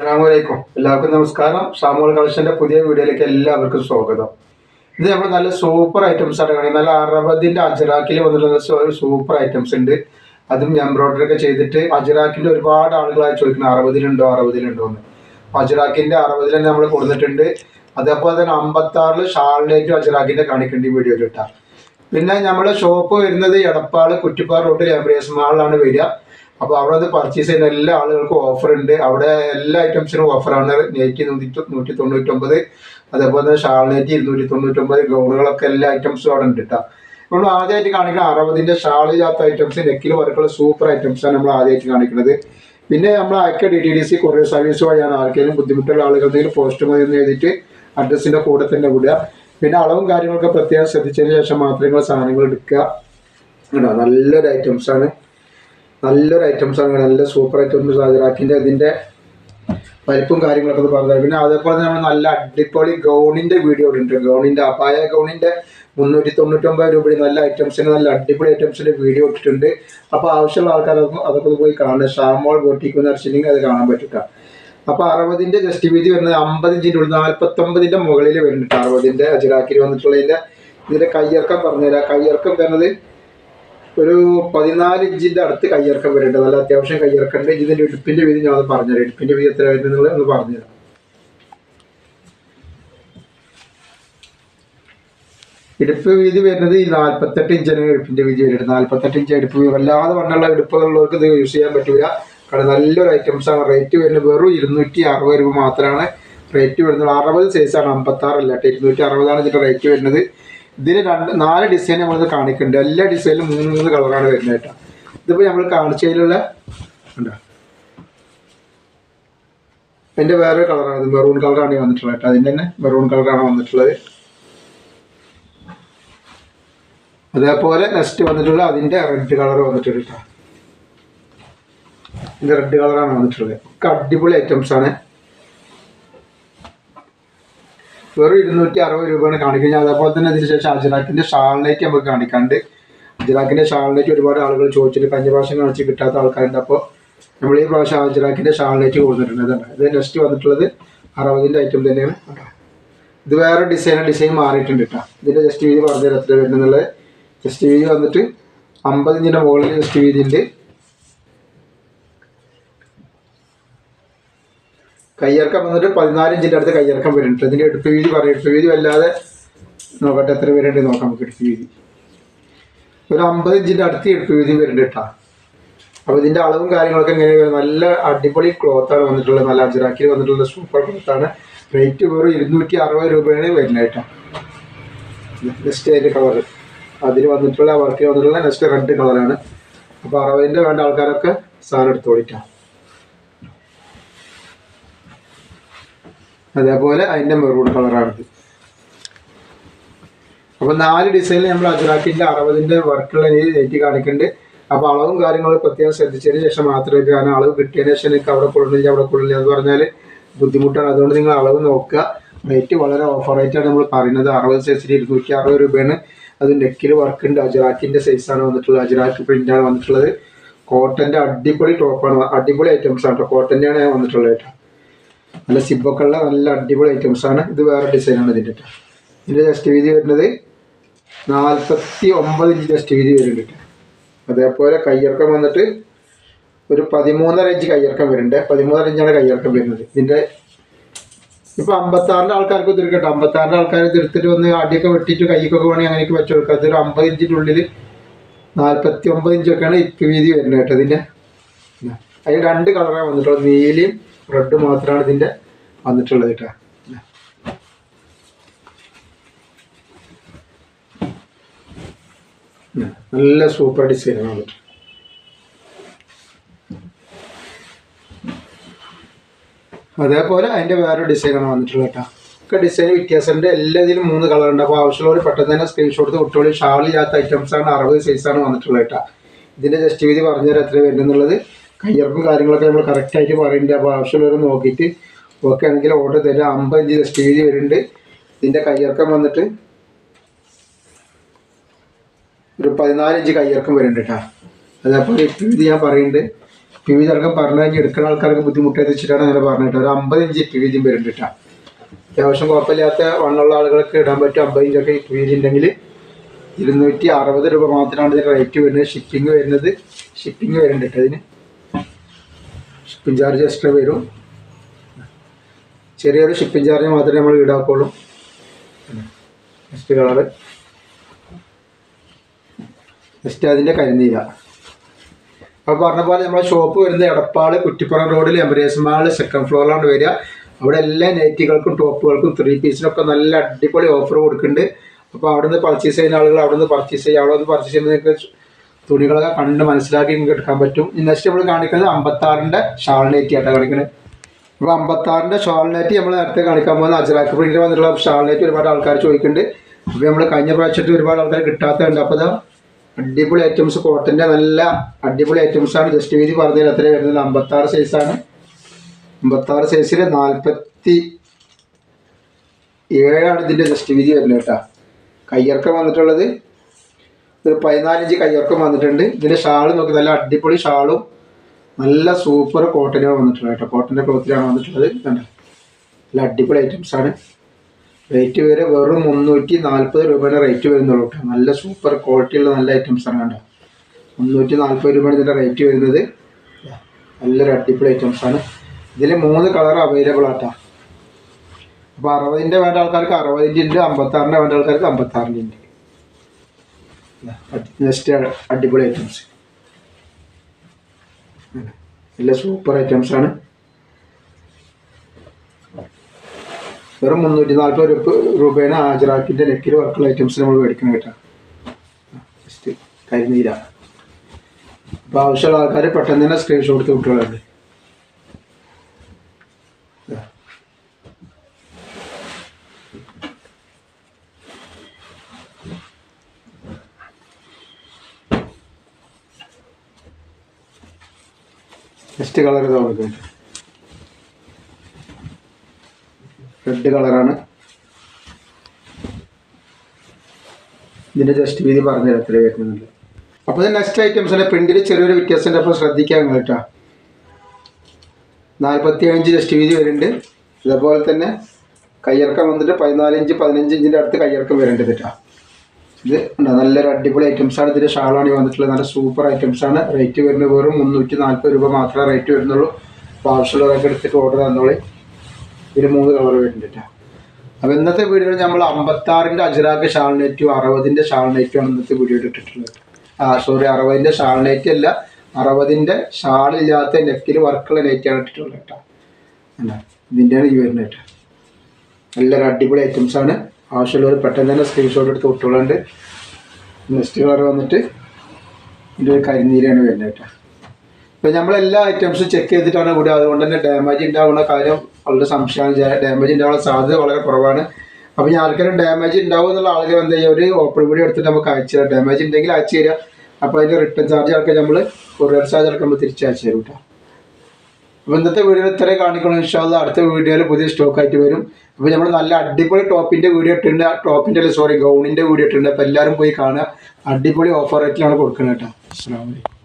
അസ്സലാമലൈക്കും എല്ലാവർക്കും നമസ്കാരം. ഷാമോൾ കളക്ഷന്റെ പുതിയ വീഡിയോയിലേക്ക് എല്ലാവർക്കും സ്വാഗതം. ഇത് നമ്മൾ നല്ല സൂപ്പർ ഐറ്റംസ് ആണ് കാണുന്നത്. നല്ല അറബത്തിന്റെ അജറാക്കിൽ വന്നിട്ടുള്ള ഒരു സൂപ്പർ ഐറ്റംസ് ഉണ്ട്. അതും എംബ്രോയിഡറി ഒക്കെ ചെയ്തിട്ട് അജറാക്കിന്റെ ഒരുപാട് ആളുകളായി ചോദിക്കുന്നത് അറുപതിലുണ്ടോ അറുപതിലുണ്ടോ എന്ന്. അപ്പൊ അജറാക്കിന്റെ അറുപതിൽ തന്നെ നമ്മൾ കൊടുത്തിട്ടുണ്ട്. അതേപോലെ തന്നെ അമ്പത്തി ആറിൽ ഷാളിലേക്കും അജറാക്കിന്റെ കാണിക്കേണ്ട വീഡിയോയിൽ ഇട്ടാ. പിന്നെ നമ്മുടെ ഷോപ്പ് വരുന്നത് എടപ്പാൾ കുറ്റിപ്പാറ റോട്ടിൽ എംബ്രിയസ് മാളിലാണ് വരിക. അപ്പോൾ അവിടെ അത് പർച്ചേസ് ചെയ്യുന്ന എല്ലാ ആളുകൾക്കും ഓഫർ ഉണ്ട്. അവിടെ എല്ലാ ഐറ്റംസിനും ഓഫറാണ് നെയ്റ്റ് നൂറ്റി നൂറ്റി തൊണ്ണൂറ്റൊമ്പത്. അതേപോലെ തന്നെ ഷാൾനെറ്റ് ഇരുന്നൂറ്റി തൊണ്ണൂറ്റൊമ്പത്. ഗൗണുകളൊക്കെ എല്ലാ ഐറ്റംസും അവിടെ ഉണ്ട് കേട്ടോ നമ്മൾ ആദ്യമായിട്ട് കാണിക്കുന്ന അറുപതിന്റെ ചാത്ത ഐറ്റംസ് നെക്കിൽ വർക്കുള്ള സൂപ്പർ ഐറ്റംസ് ആണ് നമ്മൾ ആദ്യമായിട്ട് കാണിക്കുന്നത്. പിന്നെ നമ്മൾ അയക്ക D T D C courier service വഴിയാണ് ആർക്കെങ്കിലും ബുദ്ധിമുട്ടുള്ള ആളുകളുടെ പോസ്റ്റ് മതി എന്ന് എഴുതിയിട്ട് അഡ്രസ്സിന്റെ കൂടെ തന്നെ വിടുക. പിന്നെ അളവും കാര്യങ്ങളൊക്കെ പ്രത്യേകം ശ്രദ്ധിച്ചതിന് ശേഷം മാത്രമേ നിങ്ങൾ സാധനങ്ങൾ എടുക്കുക. നല്ലൊരു നല്ലൊരു ഐറ്റംസാണ് നല്ലൊരു ഐറ്റംസ് ആണ്. നല്ല സൂപ്പർ ഐറ്റംസ് ഹാജരാക്കിന്റെ അതിന്റെ വലിപ്പും കാര്യങ്ങളൊക്കെ പറഞ്ഞു പിന്നെ അതേപോലെ തന്നെ നമ്മൾ നല്ല അടിപൊളി ഗൗണിന്റെ വീഡിയോ ഉണ്ട്. ഗൗണിന്റെ അപായ ഗൗണിന്റെ മുന്നൂറ്റി തൊണ്ണൂറ്റൊമ്പത് രൂപയുടെ നല്ല ഐറ്റംസിന് നല്ല അടിപൊളി ഐറ്റംസിന്റെ വീഡിയോ ഇട്ടിട്ടുണ്ട്. അപ്പോൾ ആവശ്യമുള്ള ആൾക്കാർ അതൊക്കെ പോയി കാണുക ഷാമോൾ ബോട്ടിക്ക് നർച്ചില്ലെങ്കിൽ അത് കാണാൻ പറ്റുക അപ്പോൾ അറുപതിന്റെ ജസ്റ്റ് വീതി വരുന്നത് അമ്പതിഞ്ചിന്റെ ഉള്ളിൽ നാൽപ്പത്തൊമ്പതിന്റെ മുകളിൽ വരുന്നുണ്ട് അറുപതിന്റെ അജിറാക്കിൽ വന്നിട്ടുള്ളതിന്റെ ഇതിന്റെ കയ്യിറക്കം പറഞ്ഞുതരാം. കയ്യിറക്കം വരുന്നത് ഒരു പതിനാല് ഇഞ്ചിന്റെ അടുത്ത് കയ്യിറക്കം വരുന്നുണ്ട് നല്ല അത്യാവശ്യം കയ്യിറക്കുണ്ട്. ഇതിന്റെ ഇടുപ്പിന്റെ വീതി ഞാൻ പറഞ്ഞുതരാം. ഇടുപ്പിന്റെ വീതി എത്ര വരുന്നത് ഒന്ന് പറഞ്ഞുതരാം. ഇടുപ്പ് വീതി വരുന്നത് ഈ നാല്പത്തെട്ട് ഇഞ്ചാണ് ഇടുപ്പിന്റെ വീതി വരുന്നത്. നാല്പത്തെട്ട് ഇഞ്ച് ഇടുപ്പ് വല്ലാതെ വണ്ണുള്ള ഇടുപ്പുകളുള്ളവർക്ക് ഇത് യൂസ് ചെയ്യാൻ പറ്റില്ല കാരണം നല്ലൊരു ഐറ്റംസ് ആണ്. റേറ്റ് വരുന്നത് വെറും ഇരുന്നൂറ്റി അറുപത് രൂപ മാത്രമാണ്. റേറ്റ് വരുന്നത് അറുപത് സൈസാണ് അമ്പത്താറല്ല കേട്ടോ. ഇരുന്നൂറ്റി അറുപതാണ് ഇതിന്റെ റേറ്റ് വരുന്നത്. ഇതിന് രണ്ട് നാല് ഡിസൈൻ നമ്മളിത് കാണിക്കുന്നുണ്ട് എല്ലാ ഡിസൈനിലും മൂന്ന് മൂന്ന് കളറാണ് വരുന്നത് കേട്ടോ. ഇതിപ്പോൾ നമ്മൾ കാണിച്ചതിലുള്ള ഉണ്ടോ എന്റെ വേറൊരു കളറാണ് ഇത് മെറൂൺ കളറാണ് വന്നിട്ടുള്ളത് കേട്ടോ. അതിന്റെ തന്നെ മെറൂൺ കളറാണ് വന്നിട്ടുള്ളത്. അതേപോലെ നെക്സ്റ്റ് വന്നിട്ടുള്ള അതിന്റെ റെഡ് കളർ വന്നിട്ടുണ്ട് കേട്ടോ. ഇതിന്റെ റെഡ് കളറാണ് വന്നിട്ടുള്ളത്. ഒക്കെ അടിപൊളി ഐറ്റംസ് ആണ്. വെറും ഇരുന്നൂറ്റി അറുപത് രൂപയാണ് കാണിക്കുന്നത്. അതേപോലെ തന്നെ അതിനുശേഷം ശേഷം ഷാളിലേക്ക് നമുക്ക് കാണിക്കാണ്ട്. അജിലാക്കിന്റെ ഷാളിലേക്ക് ഒരുപാട് ആളുകൾ ചോദിച്ചിട്ട് കഴിഞ്ഞ പ്രാവശ്യം കാണിച്ച് കിട്ടാത്ത ആൾക്കാരുണ്ട്. അപ്പോൾ നമ്മൾ ഈ പ്രാവശ്യം അജിലാക്കിന്റെ ഷാളിലേക്ക് കൊടുത്തിട്ടുണ്ട് ഇത് നെക്സ്റ്റ് വന്നിട്ടുള്ളത് അറുപതിന്റെ ഐറ്റം തന്നെയാണ് ഇത് വേറെ ഡിസൈൻ ഡിസൈൻ മാറിയിട്ടുണ്ട് കേട്ടോ. ഇതിന്റെ ജസ്റ്റ് വീതി പറഞ്ഞു തരാം എത്ര വരുന്നുള്ളത്. ജസ്റ്റ് വീതി വന്നിട്ട് അമ്പത് ഇഞ്ചിന്റെ മുകളിൽ ജസ്റ്റ് വീതി കയ്യിറക്കം വന്നിട്ട് പതിനാല് ഇഞ്ചിന്റെ അടുത്ത് കയ്യിറക്കം വരുന്നുണ്ട്. ഇതിന്റെ എടുപ്പ് വീതി പറയും എടുപ്പ് വീതി വല്ലാതെ നോക്കട്ടെ എത്ര പേരുണ്ട് നോക്കാം നമുക്ക് എടുപ്പ് വീതി ഒരു അമ്പത് ഇഞ്ചിന്റെ അടുത്ത് എടുപ്പ് വീതി വരുന്നുണ്ട് കേട്ടോ. അപ്പോൾ ഇതിന്റെ അളവും കാര്യങ്ങളൊക്കെ ഇങ്ങനെ നല്ല അടിപൊളി ക്ലോത്താണ് വന്നിട്ടുള്ളത്. നല്ല അജറാക്കിൽ വന്നിട്ടുള്ള സൂപ്പർ ക്ലോത്താണ് റേറ്റ് വെറും ഇരുന്നൂറ്റി അറുപത് രൂപയാണ് വരുന്നത് കേട്ടോ. നെക്സ്റ്റ് അതിന്റെ കളർ അതിൽ വന്നിട്ടുള്ള വർക്ക് വന്നിട്ടുള്ള നെക്സ്റ്റ് റെഡ് കളറാണ് അപ്പോൾ അറുപതിന്റെ വേണ്ട ആൾക്കാരൊക്കെ സാധനം എടുത്തോളിട്ടാണ് അതേപോലെ അതിന്റെ മെറൂൺ കളറാണിത് അപ്പോൾ നാല് ഡിസൈനിൽ നമ്മൾ അജറാക്കിന്റെ അറുപതിന്റെ വർക്കുള്ള രീതി നെറ്റി കാണിക്കുന്നുണ്ട് അപ്പോൾ അളവും കാര്യങ്ങളും പ്രത്യേകം ശ്രദ്ധിച്ചതിന് ശേഷം മാത്രമേ കാരണം അളവ് കിട്ടിയതിന് ശേഷം എനിക്ക് അവിടെ കൊള്ളില്ല അവിടെ കൊള്ളില്ല എന്ന് പറഞ്ഞാൽ ബുദ്ധിമുട്ടാണ്. അതുകൊണ്ട് നിങ്ങൾ അളവ് നോക്കുക. റേറ്റ് വളരെ ഓഫർ റേറ്റാണ് നമ്മൾ പറയുന്നത്. അറുപത് സൈസിൽ ഇരുന്നൂറ്റി അറുപത് രൂപയാണ്. അത് നെക്കിൽ വർക്ക് ഉണ്ട്. അജറാക്കിന്റെ സൈസാണ് വന്നിട്ടുള്ളത്. അജറാക്ക് പ്രിന്റാണ് വന്നിട്ടുള്ളത്. കോട്ടന്റെ അടിപൊളി ടോപ്പാണ് അടിപൊളി ഐറ്റംസ് ആണ് കേട്ടോ കോട്ടന്റെയാണ് വന്നിട്ടുള്ളത് കേട്ടോ നല്ല സിബൊക്കെ ഉള്ള നല്ല അടിപൊളി ഐറ്റംസ് ആണ്. ഇത് വേറെ ഡിസൈനാണ് ഇതിന്റെ. ഇതിന്റെ ജസ്റ്റ് വീതി വരുന്നത് നാൽപ്പത്തി ഒമ്പത് ഇഞ്ച് ജസ്റ്റ് വീതി വരുന്നുണ്ട്. അതേപോലെ കയ്യിറക്കം വന്നിട്ട് ഒരു പതിമൂന്നര ഇഞ്ച് കയ്യിറക്കം വരുന്നുണ്ട്. പതിമൂന്നര ഇഞ്ചാണ് കയ്യിറക്കം വരുന്നത്. ഇതിന്റെ ഇപ്പം അമ്പത്താറിന്റെ ആൾക്കാർക്ക് തീർക്കട്ടെ അമ്പത്താറിന്റെ ആൾക്കാർ തീർത്തിട്ട് വന്ന് അടിയൊക്കെ വെട്ടിയിട്ട് കൈക്കൊക്കെ വേണമെങ്കിൽ അങ്ങനെയൊക്കെ വെച്ച് കൊടുക്കുക അതൊരു അമ്പത് ഇഞ്ചിന്റെ ഉള്ളിൽ നാൽപ്പത്തി ഒമ്പത് ഇഞ്ചൊക്കെയാണ് ഇപ്പം വീതി വരുന്നത് കേട്ടോ ഇതിന്റെ. അതിൽ രണ്ട് കളറാണ് വന്നിട്ടുള്ളത്. നീലയും റെഡ് മാത്രമാണ് ഇതിന്റെ വന്നിട്ടുള്ളത് കേട്ടോ. നല്ല സൂപ്പർ ഡിസൈനാണ് വന്നിട്ട് അതേപോലെ അതിന്റെ വേറെ ഡിസൈനാണ് വന്നിട്ടുള്ളത് കേട്ടോ. ഒക്കെ ഡിസൈൻ വ്യത്യാസമുണ്ട് എല്ലാത്തിലും മൂന്ന് കളറുണ്ട് അപ്പോൾ ആവശ്യമുള്ളവർ പെട്ടെന്ന് തന്നെ സ്ക്രീൻഷോട്ട് കുട്ടികളിൽ ഷാളില്ലാത്ത ഐറ്റംസ് ആണ് അറുപത് സൈസാണ് വന്നിട്ടുള്ളത് കേട്ടോ. ഇതിന്റെ ജസ്റ്റ് വീതി പറഞ്ഞുതരാം എത്ര വരുന്നുള്ളത് കയ്യറപ്പും കാര്യങ്ങളൊക്കെ നമ്മൾ കറക്റ്റായിട്ട് പറയുന്നുണ്ട് അപ്പോൾ ആവശ്യമുള്ളവരെ നോക്കിയിട്ട് ഓക്കെ ആണെങ്കിൽ ഓർഡർ തരാം. അമ്പത് ഇഞ്ച് സ്റ്റേജ് വരുന്നുണ്ട്. ഇതിന്റെ കയ്യിറക്കം വന്നിട്ട് ഒരു പതിനാല് ഇഞ്ച് കയ്യിറക്കം വരുന്നുണ്ട് കേട്ടോ അതേപോലെ ഇപ്പം ഇത് ഞാൻ പറയുന്നുണ്ട് പി വി ചിലപ്പം പറഞ്ഞു എടുക്കുന്ന ആൾക്കാർക്ക് ബുദ്ധിമുട്ടായി വെച്ചിട്ടാണ് അങ്ങനെ പറഞ്ഞിട്ട് ഒരു അമ്പത് ഇഞ്ച് പി വി ജിയും വരുന്നുണ്ട് കേട്ടോ അത്യാവശ്യം കുഴപ്പമില്ലാത്ത വണ്ണമുള്ള ആളുകൾക്ക് ഇടാൻ പറ്റും. അമ്പത് ഇഞ്ചൊക്കെ പി വി ജി ഉണ്ടെങ്കിൽ ഇരുന്നൂറ്റി അറുപത് രൂപ മാത്രമാണ് ഇതിന് റേറ്റ് വരുന്നത്. ഷിപ്പിംഗ് വരുന്നത്. ഷിപ്പിംഗ് വരുന്നുണ്ട് ഇതിന്. ഷിപ്പിംഗ് ചാർജ് എക്സ്ട്രാ വരും. ചെറിയൊരു ഷിപ്പിംഗ് ചാർജ് മാത്രമേ നമ്മൾ ഈടാക്കുള്ളൂ. നെക്സ്റ്റ് കളറ് നെക്സ്റ്റ് അതിന്റെ കരിനീല. അപ്പോൾ പറഞ്ഞ പോലെ നമ്മളെ ഷോപ്പ് വരുന്നത് എടപ്പാൾ കുറ്റിപ്പുറം റോഡിൽ എംബ്രേസ് മാൾ സെക്കൻഡ് ഫ്ലോറിലാണ് വരിക. അവിടെ എല്ലാ നൈറ്റികൾക്കും ടോപ്പുകൾക്കും ത്രീ പീസിനൊക്കെ നല്ല അടിപൊളി ഓഫർ കൊടുക്കുന്നുണ്ട്. അപ്പോൾ അവിടെ നിന്ന് പർച്ചേസ് ചെയ്യുന്ന ആളുകൾ അവിടെ നിന്ന് പർച്ചേസ് ചെയ്യുക. അവിടെ നിന്ന് പർച്ചേസ് ചെയ്യുമ്പോൾ നിങ്ങൾക്ക് തുണികളൊക്കെ കണ്ട് മനസ്സിലാക്കി നിങ്ങൾക്ക് എടുക്കാൻ പറ്റും. നെക്സ്റ്റ് നമ്മൾ കാണിക്കുന്നത് അമ്പത്താറിന്റെ ഷാൾ നൈറ്റി ആയിട്ടാണ് കാണിക്കുന്നത്. അപ്പോൾ അമ്പത്താറിന്റെ ഷാൾ നൈറ്റി നമ്മൾ നേരത്തെ കാണിക്കാൻ പോകുന്ന അജറാക്ക് പ്രിന്റ് വന്നിട്ടുള്ള ഷാൾ നൈറ്റി ഒരുപാട് ആൾക്കാർ ചോദിക്കുന്നുണ്ട്. അപ്പോൾ നമ്മൾ കഴിഞ്ഞ പ്രാവശ്യത്തിൽ ഒരുപാട് ആൾക്കാർ കിട്ടാത്തതുണ്ട്. അപ്പോൾ അതാ അടിപൊളി ഐറ്റംസ് കോട്ടന്റെ നല്ല അടിപൊളി ഐറ്റംസ് ആണ്. ജസ്റ്റ് വീതി പറഞ്ഞതിൽ അത്ര വരുന്നത് അമ്പത്താറ് സൈസാണ് അമ്പത്താറ് സൈസിൽ നാൽപ്പത്തി ഏഴാണ് ഇതിന്റെ ജസ്റ്റ് വീതി വരുന്നത് കേട്ടോ. കയ്യിറക്കം വന്നിട്ടുള്ളത് ഒരു പതിനാലിഞ്ച് കയ്യിറക്കം വന്നിട്ടുണ്ട്. ഇതിന്റെ ഷാൾ നോക്കി നല്ല അടിപൊളി ഷാളും നല്ല സൂപ്പർ കോട്ടനാണ് വന്നിട്ടുള്ളത് കേട്ടോ. കോട്ടന്റെ ക്ലോത്തിലാണ് വന്നിട്ടുള്ളത്. കണ്ടോ നല്ല അടിപൊളി ഐറ്റംസ് ആണ്. റേറ്റ് വരെ വെറും മുന്നൂറ്റി നാൽപ്പത് രൂപയുടെ റേറ്റ് വരുന്നുള്ളൂ കേട്ടോ. നല്ല സൂപ്പർ ക്വാളിറ്റിയുള്ള നല്ല ഐറ്റംസ് ആണ് കണ്ടോ. മുന്നൂറ്റി നാൽപ്പത് രൂപയാണ് ഇതിന്റെ റേറ്റ് വരുന്നത് നല്ലൊരു അടിപൊളി ഐറ്റംസ് ആണ്. ഇതിൽ മൂന്ന് കളർ അവൈലബിൾ ആട്ടോ അപ്പോൾ അറുപതിന്റെ വേണ്ട ആൾക്കാർക്ക് അറുപതിന്റെ ഉണ്ട് അമ്പത്താറിന്റെ വേണ്ട ആൾക്കാർക്ക് അമ്പത്താറിന്റെ ഉണ്ട് നെക്സ്റ്റ് അടിപൊളി ഐറ്റംസ്. നല്ല സൂപ്പർ ഐറ്റംസ് ആണ്. വെറും മുന്നൂറ്റി നാൽപ്പത് രൂപ രൂപയാണ് ആജറാക്കിന്റെ നെക്കിൽ വർക്കുള്ള ഐറ്റംസ് നമ്മൾ മേടിക്കണം കേട്ടോ. ജസ്റ്റ് കരിനീര. അപ്പോൾ ആവശ്യമുള്ള ആൾക്കാർ പെട്ടെന്ന് തന്നെ സ്ക്രീൻഷോട്ട് എടുത്ത് വിട്ടുകളുണ്ട് നെക്സ്റ്റ് കളർ ഇതാ കൊടുക്കുന്നത് റെഡ് കളറാണ് ഇതിന്റെ ജസ്റ്റ് വീതി പറഞ്ഞു എത്ര വരുന്നുണ്ട്. അപ്പോൾ ഇത് നെക്സ്റ്റ് ഐറ്റംസിന്റെ പ്രിന്റിൽ ചെറിയൊരു വ്യത്യാസമുണ്ട്. അപ്പോൾ ശ്രദ്ധിക്കാം കേട്ടോ. നാൽപ്പത്തി അഞ്ച് ജസ്റ്റ് വീതി വരുന്നുണ്ട്. ഇതേപോലെ തന്നെ കയ്യിറക്കം വന്നിട്ട് പതിനാല് ഇഞ്ച് പതിനഞ്ച് ഇഞ്ചിന്റെ അടുത്ത് കയ്യിറക്കം വരുന്നുണ്ട് കേട്ടോ. ഇത് നല്ലൊരു അടിപൊളി ഐറ്റംസ് ആണ്. ഇതിന്റെ ഷാളാണ് വന്നിട്ടുള്ളത്. നല്ല സൂപ്പർ ഐറ്റംസ് ആണ്. റേറ്റ് വരുന്നത് വെറും മുന്നൂറ്റി നാൽപ്പത് രൂപ മാത്രമേ റേറ്റ് വരുന്നുള്ളൂ. അപ്പോൾ ആവശ്യമുള്ളവരൊക്കെ എടുത്തിട്ട് ഓർഡർ തന്നോളി. ഇതിൽ മൂന്ന് കളർ വരുന്നുണ്ട് അപ്പൊ അപ്പോൾ ഇന്നത്തെ വീഡിയോയിൽ നമ്മൾ അമ്പത്താറിന്റെ അജറാക്ക് ഷാൾ നെറ്റും അറുപതിന്റെ ഷാൾ നെറ്റും ആണ് ഇന്നത്തെ വീഡിയോ ഇട്ടിട്ടുള്ളത്. ആ സോറി അറുപതിന്റെ ഷാൾ നെറ്റ് അല്ല അറുപതിന്റെ ഷാൾ ഇല്ലാത്ത നെക്കിൽ വർക്കുള്ള നെറ്റാണ് ഇട്ടിട്ടുള്ളത് കേട്ടോ ഇതിന്റെയാണ് ഈ വരുന്നത് കേട്ടോ നല്ലൊരു അടിപൊളി ഐറ്റംസ് ആണ്. ആവശ്യമുള്ളവർ പെട്ടെന്ന് തന്നെ സ്ക്രീൻഷോട്ട് എടുത്ത് വിട്ടോളുണ്ട് നെക്സ്റ്റ് കളർ വന്നിട്ട് ഇതിന്റെ ഒരു കരിനീരാണ് വരുന്നത് കേട്ടോ. ഇപ്പം നമ്മളെല്ലാ ഐറ്റംസും ചെക്ക് ചെയ്തിട്ടാണ് കൂടി അതുകൊണ്ട് തന്നെ ഡാമേജ് ഉണ്ടാവുന്ന കാര്യം വളരെ സംശയമാണ്. ഡാമേജ് ഉണ്ടാവുന്ന സാധ്യത വളരെ കുറവാണ്. അപ്പോൾ ഞാൻ ആൾക്കാരും ഡാമേജ് ഉണ്ടാവും എന്നുള്ള ആളുകൾ എന്താ ചെയ്യുക ഒരു ഓപ്പൺ വീഡിയോ എടുത്തിട്ട് നമുക്ക് അയച്ചു തരാം. ഡാമേജ് ഉണ്ടെങ്കിൽ അയച്ചു തരിക അപ്പോൾ അതിന്റെ റിട്ടേൺ ചാർജ് ആൾക്കാർ നമ്മൾ കൊറിയർ ചാർജ് ആൾക്കാർ നമ്മൾ തിരിച്ച് അയച്ചു തരും കേട്ടോ. അപ്പോൾ ഇന്നത്തെ വീഡിയോ ഇത്രയും കാണിക്കണം ഇൻഷാല്ല അടുത്ത വീഡിയോയിൽ പുതിയ സ്റ്റോക്ക് ആയിട്ട് വരും. അപ്പോൾ നമ്മൾ നല്ല അടിപൊളി ടോപ്പിന്റെ വീഡിയോ ഇട്ടിട്ടുണ്ട്. ടോപ്പിന്റെ അല്ല സോറി ഗൗണിന്റെ വീഡിയോ ഇട്ടിട്ടുണ്ട്. അപ്പോൾ എല്ലാവരും പോയി കാണുക. അടിപൊളി ഓഫർ റേറ്റിലാണ് കൊടുക്കുന്നത് കേട്ടോ. അസ്സാം വലൈക്കും